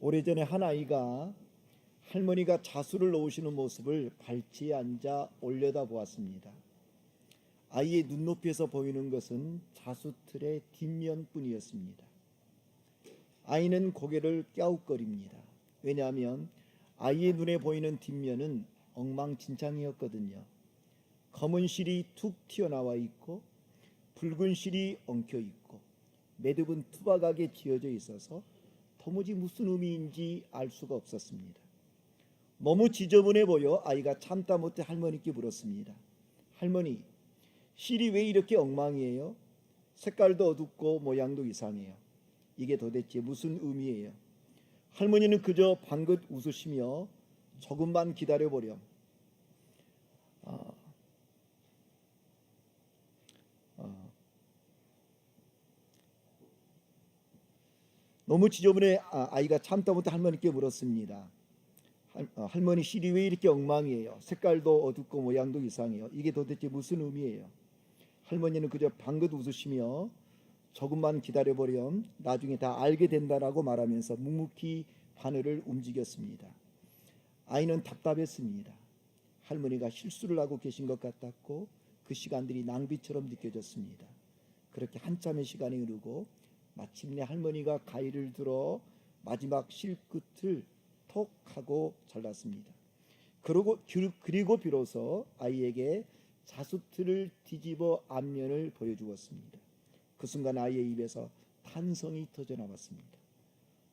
오래전에 한 아이가 할머니가 자수를 놓으시는 모습을 발치에 앉아 올려다 보았습니다. 아이의 눈높이에서 보이는 것은 자수틀의 뒷면뿐이었습니다. 아이는 고개를 갸웃거립니다. 왜냐하면 아이의 눈에 보이는 뒷면은 엉망진창이었거든요. 검은 실이 툭 튀어나와 있고 붉은 실이 엉켜 있고 매듭은 투박하게 지어져 있어서 도무지 무슨 의미인지 알 수가 없었습니다. 너무 지저분해 보여 아이가 참다 못해 할머니께 물었습니다. 할머니, 실이 왜 이렇게 엉망이에요? 색깔도 어둡고 모양도 이상해요. 이게 도대체 무슨 의미예요? 할머니는 그저 방긋 웃으시며 조금만 기다려 보렴. 너무 지저분해 아, 아이가 참다 못해 할머니께 물었습니다. 할, 어, 할머니 실이 왜 이렇게 엉망이에요? 색깔도 어둡고 모양도 이상해요. 이게 도대체 무슨 의미예요? 할머니는 그저 방긋 웃으시며 조금만 기다려보렴 나중에 다 알게 된다라고 말하면서 묵묵히 바늘을 움직였습니다. 아이는 답답했습니다. 할머니가 실수를 하고 계신 것 같았고 그 시간들이 낭비처럼 느껴졌습니다. 그렇게 한참의 시간이 흐르고 마침내 할머니가 가위를 들어 마지막 실끝을 톡 하고 잘랐습니다. 그리고 그리고 비로소 아이에게 자수틀을 뒤집어 앞면을 보여주었습니다. 그 순간 아이의 입에서 탄성이 터져 나왔습니다.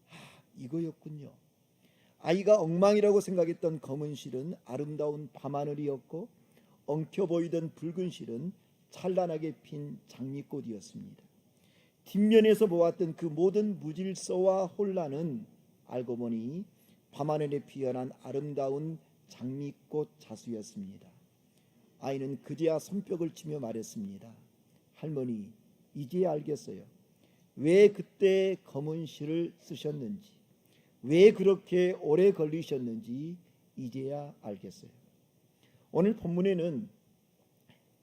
아, 이거였군요. 아이가 엉망이라고 생각했던 검은 실은 아름다운 밤하늘이었고 엉켜 보이던 붉은 실은 찬란하게 핀 장미꽃이었습니다. 뒷면에서 보았던 그 모든 무질서와 혼란은 알고 보니 밤하늘에 피어난 아름다운 장미꽃 자수였습니다. 아이는 그제야 손뼉을 치며 말했습니다. 할머니, 이제 알겠어요. 왜 그때 검은 실을 쓰셨는지, 왜 그렇게 오래 걸리셨는지 이제야 알겠어요. 오늘 본문에는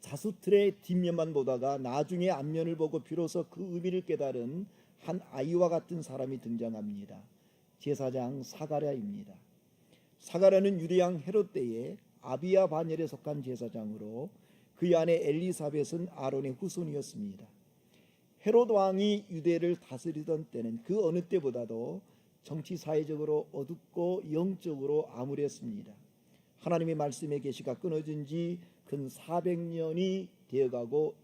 자수틀의 뒷면만 보다가 나중에 앞면을 보고 비로소 그 의미를 깨달은 한 아이와 같은 사람이 등장합니다. 제사장 사가랴입니다. 사가랴는 유대양 헤롯 때에 아비야 반열에 속한 제사장으로 그의 아내 엘리사벳은 아론의 후손이었습니다. 헤롯 왕이 유대를 다스리던 때는 그 어느 때보다도 정치 사회적으로 어둡고 영적으로 암울했습니다. 하나님의 말씀의 계시가 끊어진 지 근 400년이 되어가고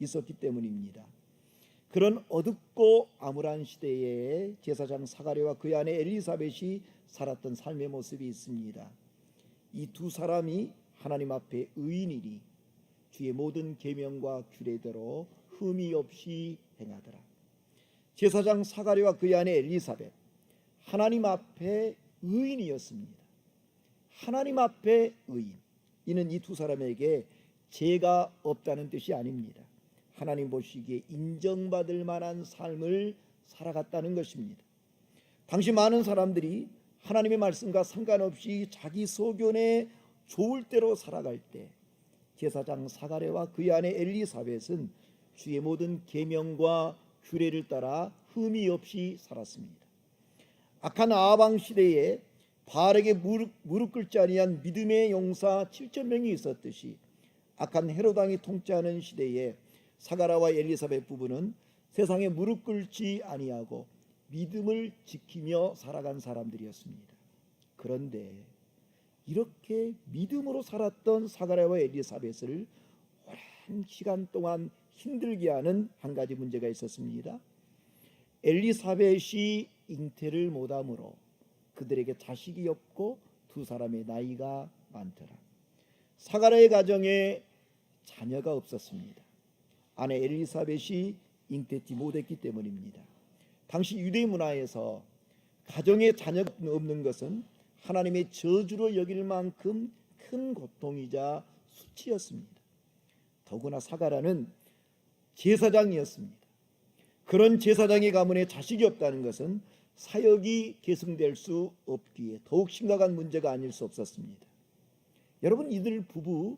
있었기 때문입니다. 그런 어둡고 암울한 시대에 제사장 사가랴와 그의 아내 엘리사벳이 살았던 삶의 모습이 있습니다. 이 두 사람이 하나님 앞에 의인이니 주의 모든 계명과 규례대로 흠이 없이 행하더라. 제사장 사가랴와 그의 아내 엘리사벳 하나님 앞에 의인이었습니다. 하나님 앞에 의인. 이는 이 두 사람에게 죄가 없다는 뜻이 아닙니다. 하나님 보시기에 인정받을 만한 삶을 살아갔다는 것입니다. 당시 많은 사람들이 하나님의 말씀과 상관없이 자기 소견에 좋을 대로 살아갈 때 제사장 사가랴와 그의 아내 엘리사벳은 주의 모든 계명과 규례를 따라 흠이 없이 살았습니다. 악한 아방 시대에 바알에게 무릎, 무릎 꿇지 아니한 믿음의 용사 7천 명이 있었듯이 악한 헤로당이 통치하는 시대에 사가라와 엘리사벳 부부는 세상에 무릎 꿇지 아니하고 믿음을 지키며 살아간 사람들이었습니다. 그런데 이렇게 믿음으로 살았던 사가랴와 엘리사벳을 오랜 시간 동안 힘들게 하는 한 가지 문제가 있었습니다. 엘리사벳이 잉태를 못함으로 그들에게 자식이 없고 두 사람의 나이가 많더라. 사가랴의 가정에 자녀가 없었습니다. 아내 엘리사벳이 잉태치 못했기 때문입니다. 당시 유대 문화에서 가정에 자녀가 없는 것은 하나님의 저주로 여길 만큼 큰 고통이자 수치였습니다. 더구나 사가라는 제사장이었습니다. 그런 제사장의 가문에 자식이 없다는 것은 사역이 계승될 수 없기에 더욱 심각한 문제가 아닐 수 없었습니다. 여러분 이들 부부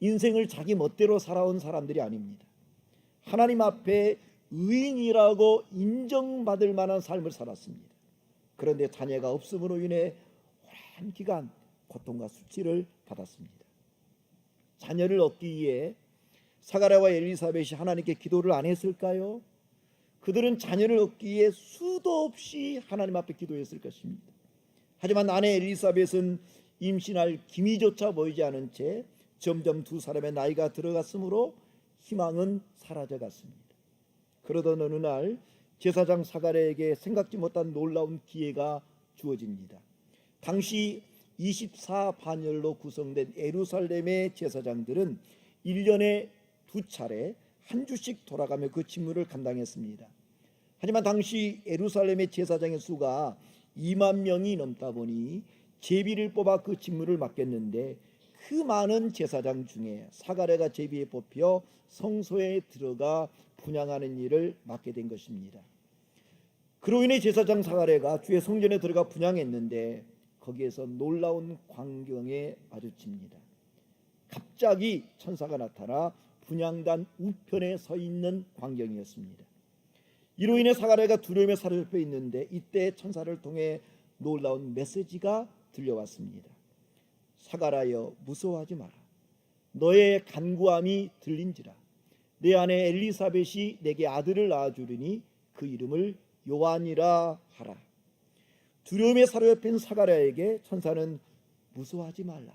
인생을 자기 멋대로 살아온 사람들이 아닙니다. 하나님 앞에 의인이라고 인정받을 만한 삶을 살았습니다. 그런데 자녀가 없음으로 인해 오랜 기간 고통과 수치를 받았습니다. 자녀를 얻기 위해 사가랴와 엘리사벳이 하나님께 기도를 안 했을까요? 그들은 자녀를 얻기 위해 수도 없이 하나님 앞에 기도했을 것입니다. 하지만 아내 엘리사벳은 임신할 기미조차 보이지 않은 채 점점 두 사람의 나이가 들어갔으므로 희망은 사라져 갔습니다. 그러던 어느 날 제사장 사가랴에게 생각지 못한 놀라운 기회가 주어집니다. 당시 24반열로 구성된 에루살렘의 제사장들은 1년에 두 차례 한 주씩 돌아가며 그 직무를 감당했습니다. 하지만 당시 에루살렘의 제사장의 수가 2만 명이 넘다 보니 제비를 뽑아 그 직무를 맡겼는데 그 많은 제사장 중에 사가랴가 제비에 뽑혀 성소에 들어가 분양하는 일을 맡게 된 것입니다. 그로 인해 제사장 사가랴가 주의 성전에 들어가 분양했는데 거기에서 놀라운 광경에 마주칩니다. 갑자기 천사가 나타나 분양단 우편에 서 있는 광경이었습니다. 이로 인해 사가랴가 두려움에 사로잡혀 있는데 이때 천사를 통해 놀라운 메시지가 들려왔습니다. 사가랴여 무서워하지 마라. 너의 간구함이 들린지라. 내 아내 엘리사벳이 내게 아들을 낳아주리니 그 이름을 요한이라 하라. 두려움에 사로잡힌 사가랴에게 천사는 무서워하지 말라.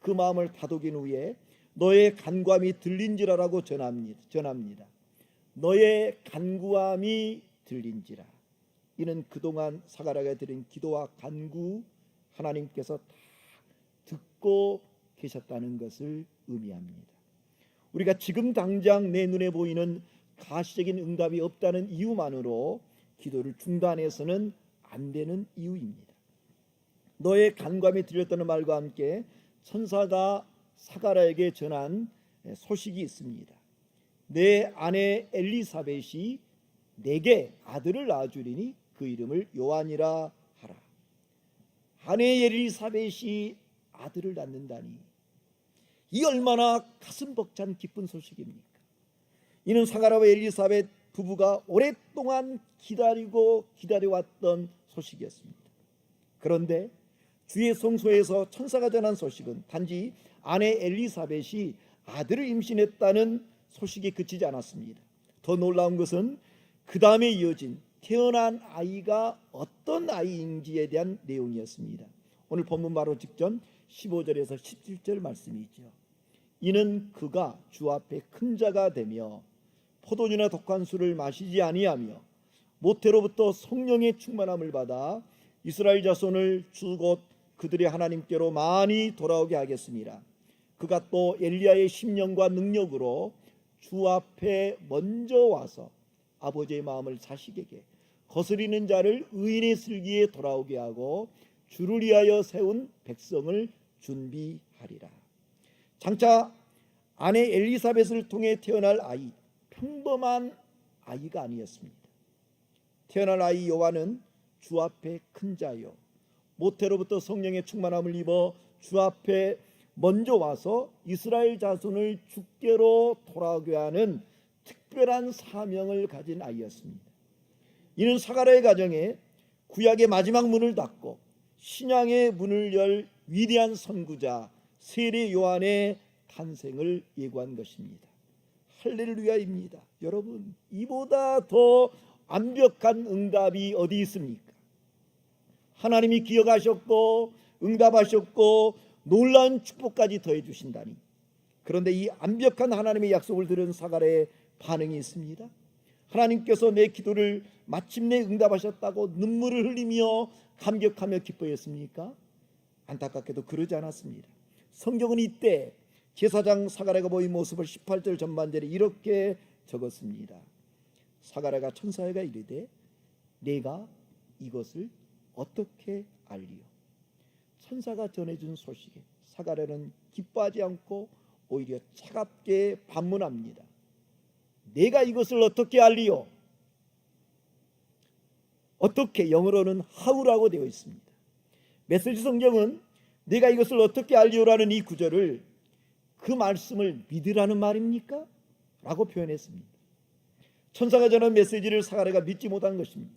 그 마음을 다독인 후에 너의 간구함이 들린지라라고 전합니다. 너의 간구함이 들린지라. 이는 그동안 사가랴가 드린 기도와 간구 하나님께서 다 듣고 계셨다는 것을 의미합니다. 우리가 지금 당장 내 눈에 보이는 가시적인 응답이 없다는 이유만으로 기도를 중단해서는 안 되는 이유입니다. 너의 간감이 들렸다는 말과 함께 천사가 사가라에게 전한 소식이 있습니다. 내 아내 엘리사벳이 내게 아들을 낳아주리니 그 이름을 요한이라 하라. 아내 엘리사벳이 아들을 낳는다니 이 얼마나 가슴 벅찬 기쁜 소식입니까? 이는 사가라와 엘리사벳 부부가 오랫동안 기다리고 기다려왔던 소식이었습니다. 그런데 주의 성소에서 천사가 전한 소식은 단지 아내 엘리사벳이 아들을 임신했다는 소식에 그치지 않았습니다. 더 놀라운 것은 그 다음에 이어진 태어난 아이가 어떤 아이인지에 대한 내용이었습니다. 오늘 본문 바로 직전 15절에서 17절 말씀이죠. 이는 그가 주 앞에 큰 자가 되며 포도주나 독한 술을 마시지 아니하며 모태로부터 성령의 충만함을 받아 이스라엘 자손을 주곧 그들의 하나님께로 많이 돌아오게 하겠습니다. 그가 또 엘리야의 심령과 능력으로 주 앞에 먼저 와서 아버지의 마음을 자식에게 거스리는 자를 의인의 슬기에 돌아오게 하고 주를 위하여 세운 백성을 준비하리라. 장차 아내 엘리사벳을 통해 태어날 아이 평범한 아이가 아니었습니다. 태어날 아이 요한은 주 앞에 큰 자요 모태로부터 성령의 충만함을 입어 주 앞에 먼저 와서 이스라엘 자손을 주께로 돌아오게 하는 특별한 사명을 가진 아이였습니다. 이는 사가랴의 가정에 구약의 마지막 문을 닫고 신앙의 문을 열 위대한 선구자 세례 요한의 탄생을 예고한 것입니다. 할렐루야입니다. 여러분, 이보다 더 완벽한 응답이 어디 있습니까? 하나님이 기억하셨고 응답하셨고 놀라운 축복까지 더해 주신다니. 그런데 이 완벽한 하나님의 약속을 들은 사가랴의 반응이 있습니다. 하나님께서 내 기도를 마침내 응답하셨다고 눈물을 흘리며 감격하며 기뻐했습니까? 안타깝게도 그러지 않았습니다. 성경은 이때 제사장 사가랴가 보인 모습을 18절 전반절에 이렇게 적었습니다. 사가랴가 천사에게 이르되 내가 이것을 어떻게 알리요? 천사가 전해준 소식에 사가랴는 기뻐하지 않고 오히려 차갑게 반문합니다. 내가 이것을 어떻게 알리요? 어떻게 영어로는 how라고 되어 있습니다. 메시지 성경은 내가 이것을 어떻게 알리요라는 이 구절을 그 말씀을 믿으라는 말입니까? 라고 표현했습니다. 천사가 전한 메시지를 사가랴가 믿지 못한 것입니다.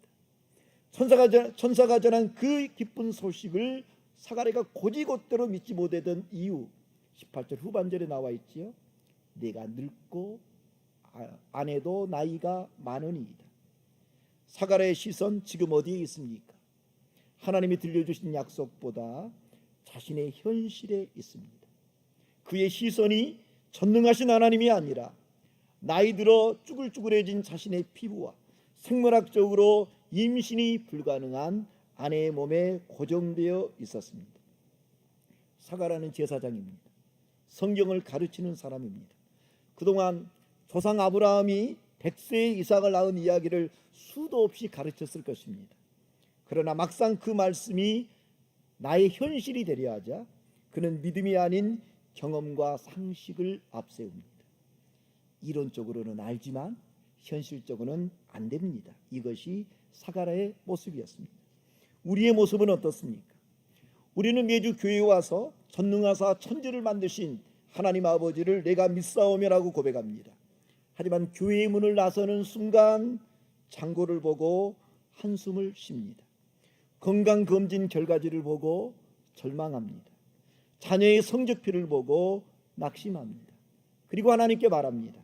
천사가 전한 그 기쁜 소식을 사가랴가 고지곳대로 믿지 못하던 이유 18절 후반절에 나와 있지요. 내가 늙고 아- 아내도 나이가 많으니이다. 사가랴의 시선 지금 어디에 있습니까? 하나님이 들려주신 약속보다 자신의 현실에 있습니다. 그의 시선이 전능하신 하나님이 아니라 나이 들어 쭈글쭈글해진 자신의 피부와 생물학적으로 임신이 불가능한 아내의 몸에 고정되어 있었습니다. 사가라는 제사장입니다. 성경을 가르치는 사람입니다. 그동안 조상 아브라함이 백세의 이삭을 낳은 이야기를 수도 없이 가르쳤을 것입니다. 그러나 막상 그 말씀이 나의 현실이 되려 하자 그는 믿음이 아닌 경험과 상식을 앞세웁니다. 이론적으로는 알지만 현실적으로는 안 됩니다. 이것이 사가라의 모습이었습니다. 우리의 모습은 어떻습니까? 우리는 매주 교회에 와서 전능하사 천지를 만드신 하나님 아버지를 내가 믿사오며라고 고백합니다. 하지만 교회의 문을 나서는 순간 장고를 보고 한숨을 쉽니다. 건강 검진 결과지를 보고 절망합니다. 자녀의 성적표를 보고 낙심합니다. 그리고 하나님께 말합니다.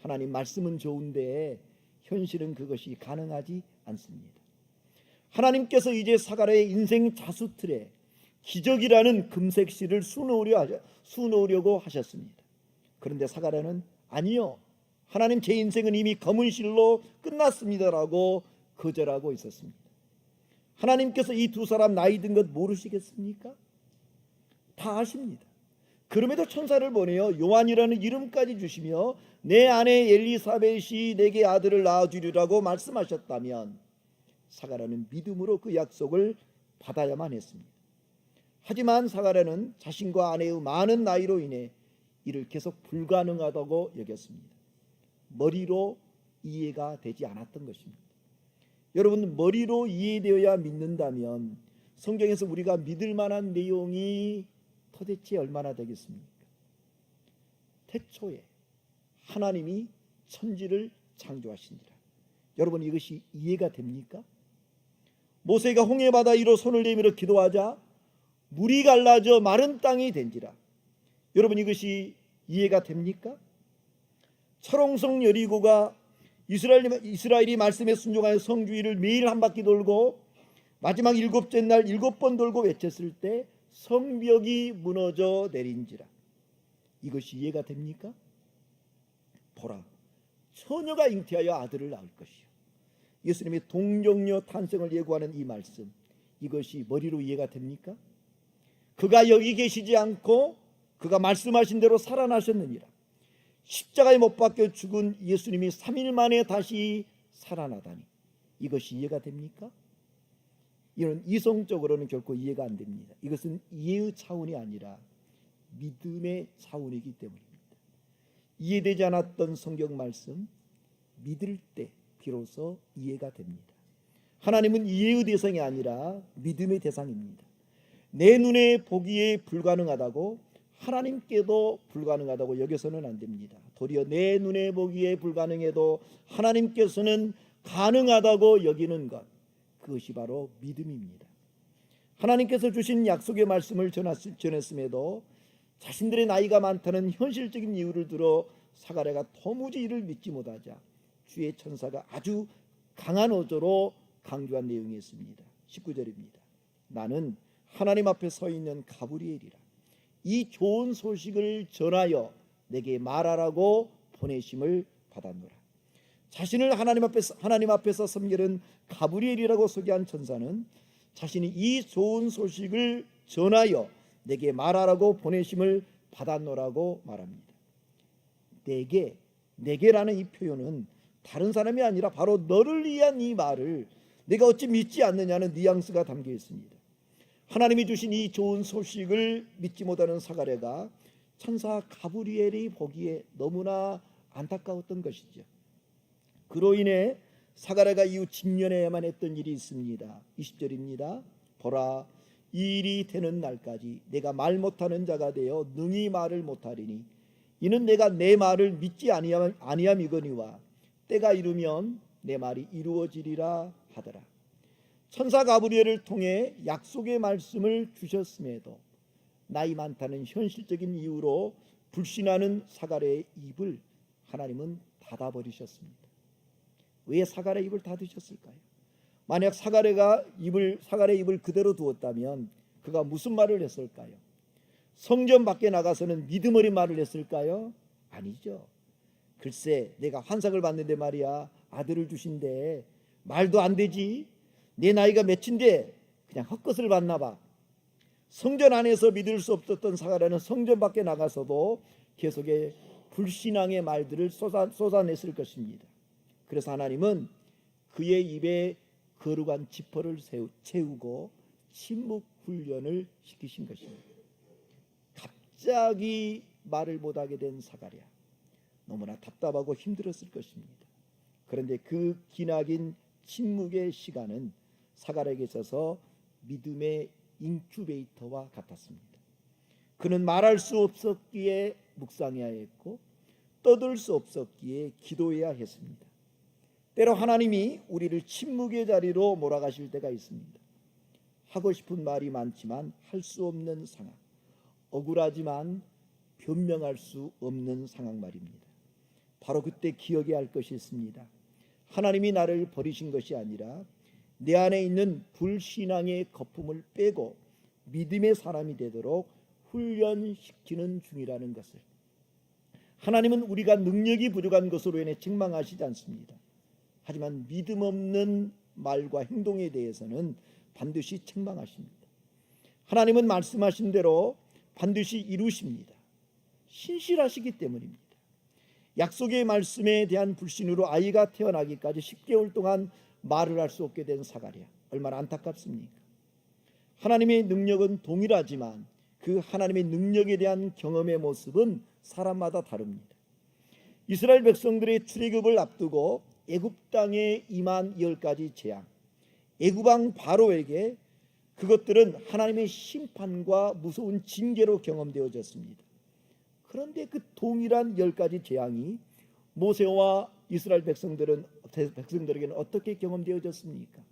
하나님 말씀은 좋은데 현실은 그것이 가능하지 않습니다. 하나님께서 이제 사가랴의 인생 자수틀에 기적이라는 금색 실을 수놓으려 하셔, 수놓으려고 하셨습니다. 그런데 사가랴는 아니요. 하나님 제 인생은 이미 검은 실로 끝났습니다라고 거절하고 있었습니다. 하나님께서 이 두 사람 나이 든 것 모르시겠습니까? 다 아십니다. 그럼에도 천사를 보내어 요한이라는 이름까지 주시며 내 아내 엘리사벳이 내게 아들을 낳아 주리라고 말씀하셨다면 사가랴는 믿음으로 그 약속을 받아야만 했습니다. 하지만 사가랴는 자신과 아내의 많은 나이로 인해 이를 계속 불가능하다고 여겼습니다. 머리로 이해가 되지 않았던 것입니다. 여러분 머리로 이해되어야 믿는다면 성경에서 우리가 믿을 만한 내용이 도대체 얼마나 되겠습니까? 태초에 하나님이 천지를 창조하시니라. 여러분 이것이 이해가 됩니까? 모세가 홍해 바다 위로 손을 내밀어 기도하자 물이 갈라져 마른 땅이 된지라. 여러분 이것이 이해가 됩니까? 철옹성 여리고가 이스라엘, 이스라엘이 말씀에 순종하여 성주위를 매일 한 바퀴 돌고 마지막 일곱째 날 일곱 번 돌고 외쳤을 때 성벽이 무너져 내린지라. 이것이 이해가 됩니까? 보라, 처녀가 잉태하여 아들을 낳을 것이요. 예수님의 동정녀 탄생을 예고하는 이 말씀, 이것이 머리로 이해가 됩니까? 그가 여기 계시지 않고 그가 말씀하신 대로 살아나셨느니라. 십자가에 못 박혀 죽은 예수님이 3일 만에 다시 살아나다니 이것이 이해가 됩니까? 이런 이성적으로는 결코 이해가 안 됩니다. 이것은 이해의 차원이 아니라 믿음의 차원이기 때문입니다. 이해되지 않았던 성경 말씀 믿을 때 비로소 이해가 됩니다. 하나님은 이해의 대상이 아니라 믿음의 대상입니다. 내 눈에 보기에 불가능하다고 하나님께도 불가능하다고 여겨서는 안 됩니다. 도리어 내 눈에 보기에 불가능해도 하나님께서는 가능하다고 여기는 것 그것이 바로 믿음입니다. 하나님께서 주신 약속의 말씀을 전했음에도 자신들의 나이가 많다는 현실적인 이유를 들어 사가랴가 도무지 이를 믿지 못하자 주의 천사가 아주 강한 어조로 강조한 내용이 있습니다. 19절입니다. 나는 하나님 앞에 서 있는 가브리엘이라. 이 좋은 소식을 전하여 내게 말하라고 보내심을 받았노라. 자신을 하나님 앞에서 하나님 앞에서 섬기는 가브리엘이라고 소개한 천사는 자신이 이 좋은 소식을 전하여 내게 말하라고 보내심을 받았노라고 말합니다. 내게 내게라는 이 표현은 다른 사람이 아니라 바로 너를 위한 이 말을 내가 어찌 믿지 않느냐는 뉘앙스가 담겨 있습니다. 하나님이 주신 이 좋은 소식을 믿지 못하는 사가랴가 천사 가브리엘이 보기에 너무나 안타까웠던 것이죠. 그로 인해 사가랴가 이후 직면해야만 했던 일이 있습니다. 20절입니다. 보라 이 일이 되는 날까지 내가 말 못하는 자가 되어 능히 말을 못하리니 이는 내가 내 말을 믿지 아니함, 아니함이거니와 때가 이르면 내 말이 이루어지리라 하더라. 천사 가브리엘을 통해 약속의 말씀을 주셨음에도 나이 많다는 현실적인 이유로 불신하는 사가랴의 입을 하나님은 닫아 버리셨습니다. 왜 사가랴 입을 닫으셨을까요? 만약 사가랴가 입을 사가랴 입을 그대로 두었다면 그가 무슨 말을 했을까요? 성전 밖에 나가서는 믿음 어린 말을 했을까요? 아니죠. 글쎄 내가 환상을 봤는데 말이야. 아들을 주신데. 말도 안 되지. 내 나이가 몇인데 그냥 헛것을 봤나 봐. 성전 안에서 믿을 수 없었던 사가랴는 성전 밖에 나가서도 계속의 불신앙의 말들을 쏟아, 쏟아냈을 것입니다. 그래서 하나님은 그의 입에 거룩한 지퍼를 채우고 침묵 훈련을 시키신 것입니다. 갑자기 말을 못하게 된 사가랴 너무나 답답하고 힘들었을 것입니다. 그런데 그 기나긴 침묵의 시간은 사가랴에게 있어서 믿음의 인큐베이터와 같았습니다. 그는 말할 수 없었기에 묵상해야 했고 떠들 수 없었기에 기도해야 했습니다. 때로 하나님이 우리를 침묵의 자리로 몰아가실 때가 있습니다. 하고 싶은 말이 많지만 할 수 없는 상황, 억울하지만 변명할 수 없는 상황 말입니다. 바로 그때 기억해야 할 것이 있습니다. 하나님이 나를 버리신 것이 아니라 내 안에 있는 불신앙의 거품을 빼고 믿음의 사람이 되도록 훈련시키는 중이라는 것을 하나님은 우리가 능력이 부족한 것으로 인해 책망하시지 않습니다. 하지만 믿음 없는 말과 행동에 대해서는 반드시 책망하십니다. 하나님은 말씀하신 대로 반드시 이루십니다. 신실하시기 때문입니다. 약속의 말씀에 대한 불신으로 아이가 태어나기까지 10개월 동안 말을 할 수 없게 된 사가랴 얼마나 안타깝습니까? 하나님의 능력은 동일하지만 그 하나님의 능력에 대한 경험의 모습은 사람마다 다릅니다. 이스라엘 백성들의 출애굽을 앞두고 애굽 땅에 임한 열 가지 재앙, 애굽왕 바로에게 그것들은 하나님의 심판과 무서운 징계로 경험되어졌습니다. 그런데 그 동일한 열 가지 재앙이 모세와 이스라엘 백성들은 백성들에게는 어떻게 경험되어졌습니까?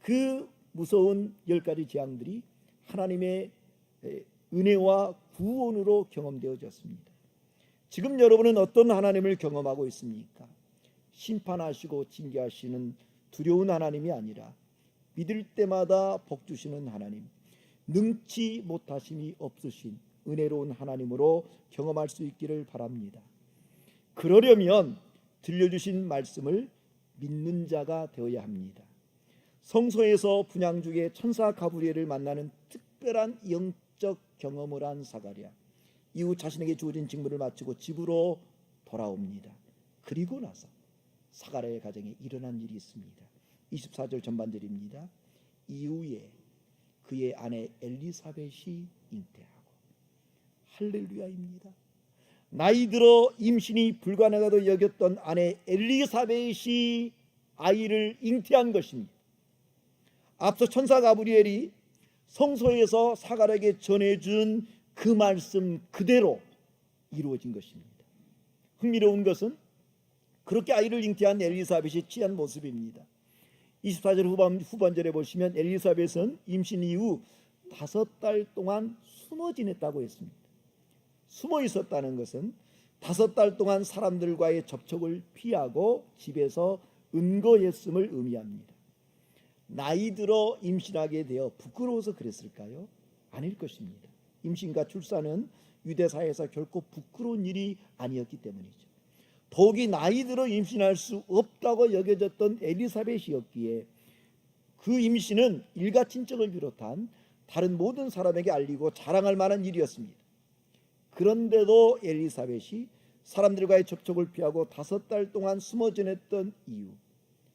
그 무서운 열 가지 재앙들이 하나님의 은혜와 구원으로 경험되어졌습니다. 지금 여러분은 어떤 하나님을 경험하고 있습니까? 심판하시고 징계하시는 두려운 하나님이 아니라 믿을 때마다 복 주시는 하나님, 능치 못하심이 없으신 은혜로운 하나님으로 경험할 수 있기를 바랍니다. 그러려면 들려주신 말씀을 믿는 자가 되어야 합니다. 성소에서 분양 중에 천사 가브리엘을 만나는 특별한 영적 경험을 한 사가랴. 이후 자신에게 주어진 직무를 마치고 집으로 돌아옵니다. 그리고 나서 사가랴의 가정에 일어난 일이 있습니다. 24절 전반절입니다. 이후에 그의 아내 엘리사벳이 잉태하고 할렐루야입니다. 나이 들어 임신이 불가능하다고 여겼던 아내 엘리사벳이 아이를 잉태한 것입니다. 앞서 천사 가브리엘이 성소에서 사가랴에게 전해준 그 말씀 그대로 이루어진 것입니다. 흥미로운 것은 그렇게 아이를 잉태한 엘리사벳이 취한 모습입니다. 24절 후반, 후반절에 보시면 엘리사벳은 임신 이후 다섯 달 동안 숨어 지냈다고 했습니다. 숨어 있었다는 것은 다섯 달 동안 사람들과의 접촉을 피하고 집에서 은거했음을 의미합니다. 나이 들어 임신하게 되어 부끄러워서 그랬을까요? 아닐 것입니다. 임신과 출산은 유대사에서 결코 부끄러운 일이 아니었기 때문이죠. 더욱이 나이 들어 임신할 수 없다고 여겨졌던 엘리사벳이었기에 그 임신은 일가 친척을 비롯한 다른 모든 사람에게 알리고 자랑할 만한 일이었습니다. 그런데도 엘리사벳이 사람들과의 접촉을 피하고 다섯 달 동안 숨어 지냈던 이유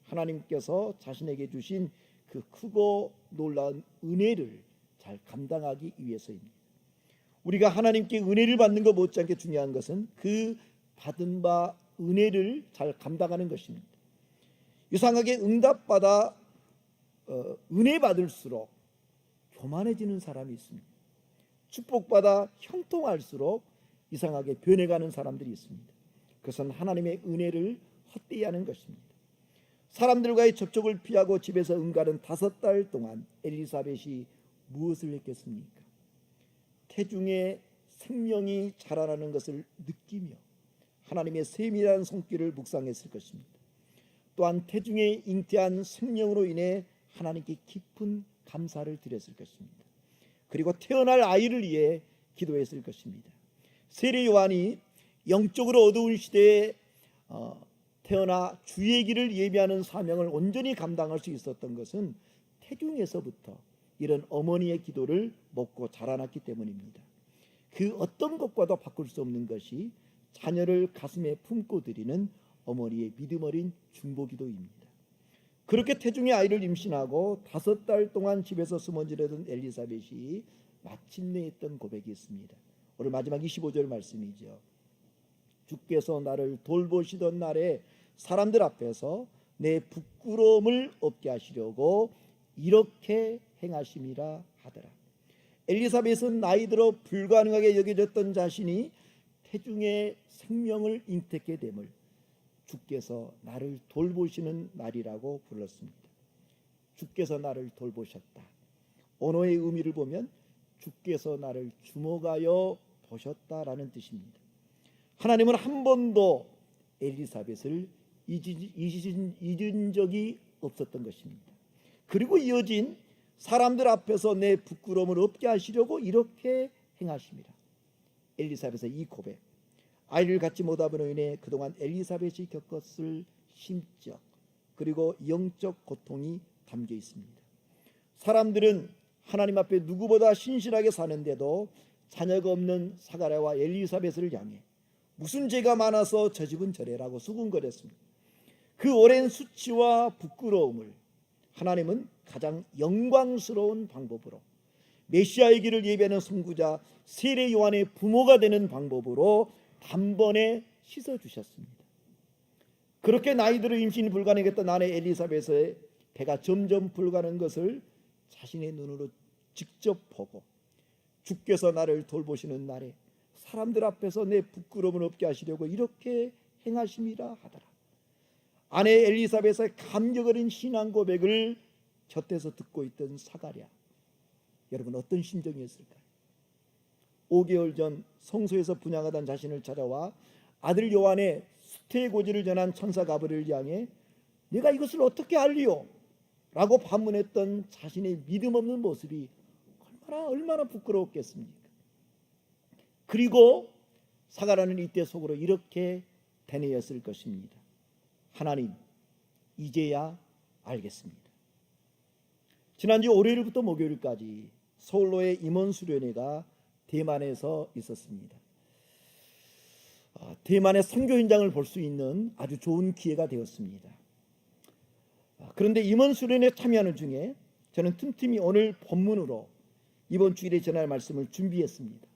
하나님께서 자신에게 주신 그 크고 놀라운 은혜를 잘 감당하기 위해서입니다. 우리가 하나님께 은혜를 받는 것 못지않게 중요한 것은 그 받은 바 은혜를 잘 감당하는 것입니다. 이상하게 응답받아 어, 은혜 받을수록 교만해지는 사람이 있습니다. 축복받아 형통할수록 이상하게 변해가는 사람들이 있습니다. 그것은 하나님의 은혜를 헛되이 하는 것입니다. 사람들과의 접촉을 피하고 집에서 응가는 다섯 달 동안 엘리사벳이 무엇을 했겠습니까? 태중의 생명이 자라나는 것을 느끼며 하나님의 세밀한 손길을 묵상했을 것입니다. 또한 태중에 잉태한 생명으로 인해 하나님께 깊은 감사를 드렸을 것입니다. 그리고 태어날 아이를 위해 기도했을 것입니다. 세례 요한이 영적으로 어두운 시대에 어, 태어나 주의 길을 예비하는 사명을 온전히 감당할 수 있었던 것은 태중에서부터 이런 어머니의 기도를 먹고 자라났기 때문입니다. 그 어떤 것과도 바꿀 수 없는 것이 자녀를 가슴에 품고 드리는 어머니의 믿음 어린 중보기도입니다. 그렇게 태중의 아이를 임신하고 다섯 달 동안 집에서 숨어 지내던 엘리사벳이 마침내 했던 고백이 있습니다. 오늘 마지막 25절 말씀이죠. 주께서 나를 돌보시던 날에 사람들 앞에서 내 부끄러움을 없게 하시려고 이렇게 행하심이라 하더라. 엘리사벳은 나이 들어 불가능하게 여겨졌던 자신이 태중의 생명을 잉태케 됨을 주께서 나를 돌보시는 날이라고 불렀습니다. 주께서 나를 돌보셨다. 언어의 의미를 보면 주께서 나를 주목하여 보셨다라는 뜻입니다. 하나님은 한 번도 엘리사벳을 잊은, 잊은, 적이 없었던 것입니다. 그리고 이어진 사람들 앞에서 내 부끄러움을 없게 하시려고 이렇게 행하십니다. 엘리사벳의 이 고백 아이를 갖지 못함으로 인해 그동안 엘리사벳이 겪었을 심적 그리고 영적 고통이 담겨 있습니다. 사람들은 하나님 앞에 누구보다 신실하게 사는데도 자녀가 없는 사가랴와 엘리사벳을 향해 무슨 죄가 많아서 저 집은 저래라고 수군거렸습니다. 그 오랜 수치와 부끄러움을 하나님은 가장 영광스러운 방법으로 메시아의 길을 예배하는 선구자 세례 요한의 부모가 되는 방법으로 단번에 씻어 주셨습니다. 그렇게 나이 들어 임신이 불가능했던 아내 엘리사벳의 배가 점점 불가는 것을 자신의 눈으로 직접 보고 주께서 나를 돌보시는 날에 사람들 앞에서 내 부끄러움을 없게 하시려고 이렇게 행하심이라 하더라. 아내 엘리사벳의 감격 어린 신앙 고백을 곁에서 듣고 있던 사가랴 여러분 어떤 심정이었을까요? 5개월 전 성소에서 분양하던 자신을 찾아와 아들 요한의 수태고지를 전한 천사 가브리를 향해 내가 이것을 어떻게 알리요? 라고 반문했던 자신의 믿음 없는 모습이 얼마나 얼마나 부끄러웠겠습니까? 그리고 사가라는 이때 속으로 이렇게 되뇌었을 것입니다. 하나님 이제야 알겠습니다. 지난주 월요일부터 목요일까지 서울로의 임원 수련회가 대만에서 있었습니다. 아, 대만의 선교 현장을 볼 수 있는 아주 좋은 기회가 되었습니다. 아, 그런데 임원 수련회 참여하는 중에 저는 틈틈이 오늘 본문으로 이번 주일에 전할 말씀을 준비했습니다.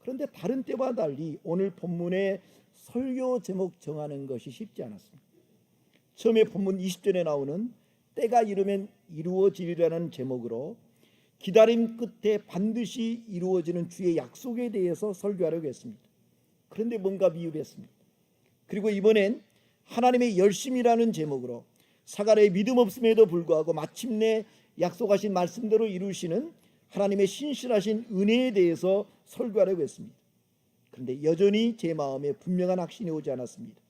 그런데 다른 때와 달리 오늘 본문의 설교 제목 정하는 것이 쉽지 않았습니다. 처음에 본문 20절에 나오는 때가 이르면 이루어지리라는 제목으로 기다림 끝에 반드시 이루어지는 주의 약속에 대해서 설교하려고 했습니다. 그런데 뭔가 미흡했습니다. 그리고 이번엔 하나님의 열심이라는 제목으로 사가랴의 믿음 없음에도 불구하고 마침내 약속하신 말씀대로 이루시는 하나님의 신실하신 은혜에 대해서 설교하려고 했습니다. 그런데 여전히 제 마음에 분명한 확신이 오지 않았습니다.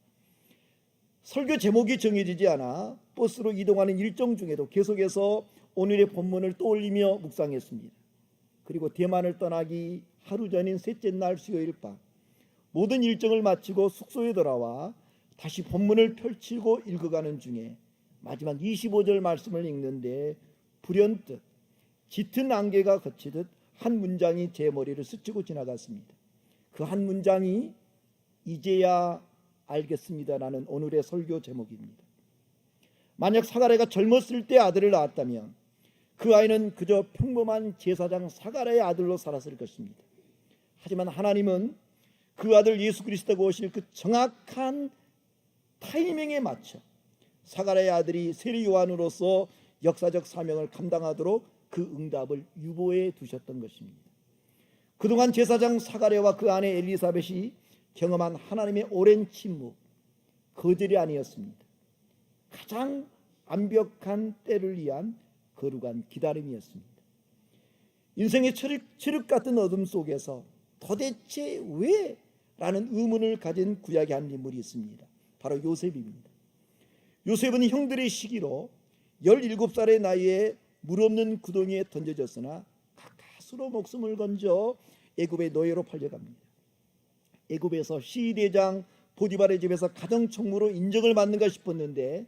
설교 제목이 정해지지 않아 버스로 이동하는 일정 중에도 계속해서 오늘의 본문을 떠올리며 묵상했습니다. 그리고 대만을 떠나기 하루 전인 셋째 날 수요일 밤 모든 일정을 마치고 숙소에 돌아와 다시 본문을 펼치고 읽어가는 중에 마지막 25절 말씀을 읽는데 불현듯 짙은 안개가 거치듯 한 문장이 제 머리를 스치고 지나갔습니다. 그 한 문장이 이제야 알겠습니다라는 오늘의 설교 제목입니다. 만약 사가랴가 젊었을 때 아들을 낳았다면 그 아이는 그저 평범한 제사장 사가랴의 아들로 살았을 것입니다. 하지만 하나님은 그 아들 예수 그리스도가 오실 그 정확한 타이밍에 맞춰 사가랴의 아들이 세리 요한으로서 역사적 사명을 감당하도록 그 응답을 유보해 두셨던 것입니다. 그동안 제사장 사가랴와 그 아내 엘리사벳이 경험한 하나님의 오랜 침묵, 거절이 아니었습니다. 가장 완벽한 때를 위한 거룩한 기다림이었습니다. 인생의 칠흑, 칠흑 같은 어둠 속에서 도대체 왜? 라는 의문을 가진 구약의 한 인물이 있습니다. 바로 요셉입니다. 요셉은 형들의 시기로 17살의 나이에 물 없는 구덩이에 던져졌으나 가까스로 목숨을 건져 애굽의 노예로 팔려갑니다. 애굽에서 시대장 보디발의 집에서 가정 총무로 인정을 받는가 싶었는데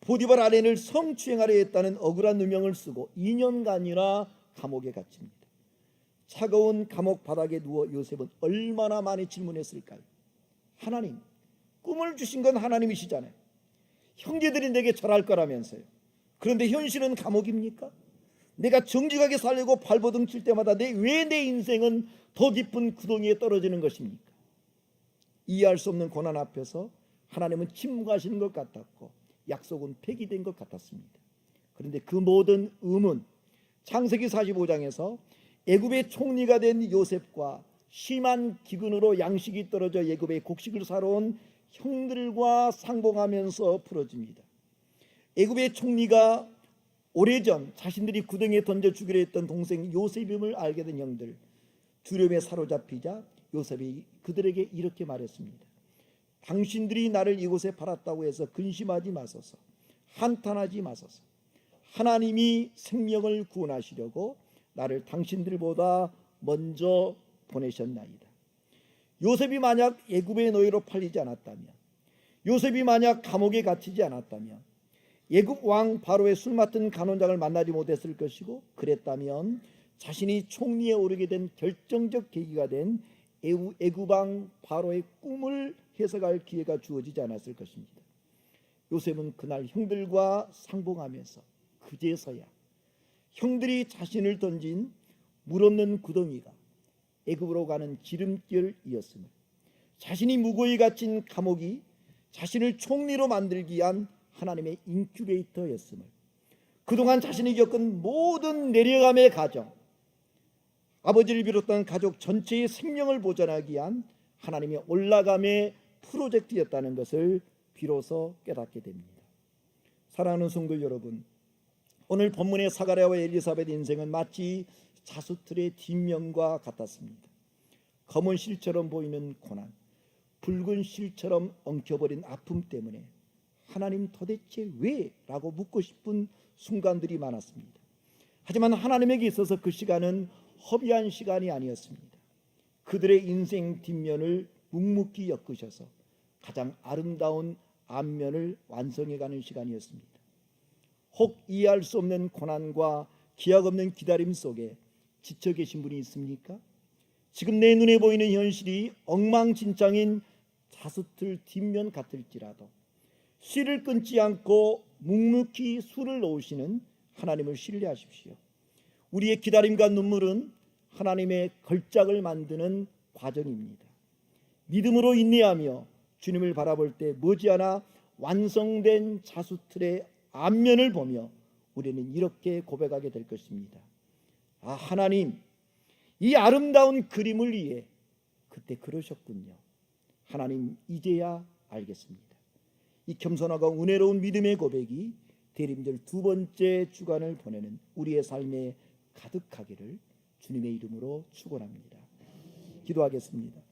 보디발 아내를 성추행하려 했다는 억울한 누명을 쓰고 2년간이나 감옥에 갇힙니다. 차가운 감옥 바닥에 누워 요셉은 얼마나 많이 질문했을까요? 하나님, 꿈을 주신 건 하나님이시잖아요. 형제들이 내게 절할 거라면서요. 그런데 현실은 감옥입니까? 내가 정직하게 살려고 발버둥 칠 때마다 내왜내 인생은 더 깊은 구덩이에 떨어지는 것입니까? 이해할 수 없는 고난 앞에서 하나님은 침묵하시는 것 같았고 약속은 폐기된 것 같았습니다. 그런데 그 모든 의문 창세기 45장에서 애굽의 총리가 된 요셉과 심한 기근으로 양식이 떨어져 애굽의 곡식을 사러 온 형들과 상봉하면서 풀어집니다. 애굽의 총리가 오래전 자신들이 구덩이에 던져 주기로 했던 동생 요셉임을 알게 된 형들 두려움에 사로잡히자 요셉이 그들에게 이렇게 말했습니다. 당신들이 나를 이곳에 팔았다고 해서 근심하지 마소서. 한탄하지 마소서. 하나님이 생명을 구원하시려고 나를 당신들보다 먼저 보내셨나이다. 요셉이 만약 애굽의 노예로 팔리지 않았다면 요셉이 만약 감옥에 갇히지 않았다면 애굽 왕 바로의 술 맡은 간원장을 만나지 못했을 것이고 그랬다면 자신이 총리에 오르게 된 결정적 계기가 된 애굽 왕 바로의 꿈을 해석할 기회가 주어지지 않았을 것입니다. 요셉은 그날 형들과 상봉하면서 그제서야 형들이 자신을 던진 물 없는 구덩이가 애굽으로 가는 지름길이었음을 자신이 무고히 갇힌 감옥이 자신을 총리로 만들기 위한 하나님의 인큐베이터였음을 그동안 자신이 겪은 모든 내려감의 과정 아버지를 비롯한 가족 전체의 생명을 보존하기 위한 하나님의 올라감의 프로젝트였다는 것을 비로소 깨닫게 됩니다. 사랑하는 성도 여러분, 오늘 본문의 사가랴와 엘리사벳 인생은 마치 자수틀의 뒷면과 같았습니다. 검은 실처럼 보이는 고난, 붉은 실처럼 엉켜버린 아픔 때문에 하나님 도대체 왜? 라고 묻고 싶은 순간들이 많았습니다. 하지만 하나님에게 있어서 그 시간은 허비한 시간이 아니었습니다. 그들의 인생 뒷면을 묵묵히 엮으셔서 가장 아름다운 앞면을 완성해가는 시간이었습니다. 혹 이해할 수 없는 고난과 기약 없는 기다림 속에 지쳐 계신 분이 있습니까? 지금 내 눈에 보이는 현실이 엉망진창인 자수틀 뒷면 같을지라도 씨를 끊지 않고 묵묵히 술을 놓으시는 하나님을 신뢰하십시오. 우리의 기다림과 눈물은 하나님의 걸작을 만드는 과정입니다. 믿음으로 인내하며 주님을 바라볼 때 머지않아 완성된 자수틀의 앞면을 보며 우리는 이렇게 고백하게 될 것입니다. 아 하나님 이 아름다운 그림을 위해 그때 그러셨군요. 하나님 이제야 알겠습니다. 이 겸손하고 은혜로운 믿음의 고백이 대림절 두 번째 주간을 보내는 우리의 삶에 가득하기를 주님의 이름으로 축원합니다. 기도하겠습니다.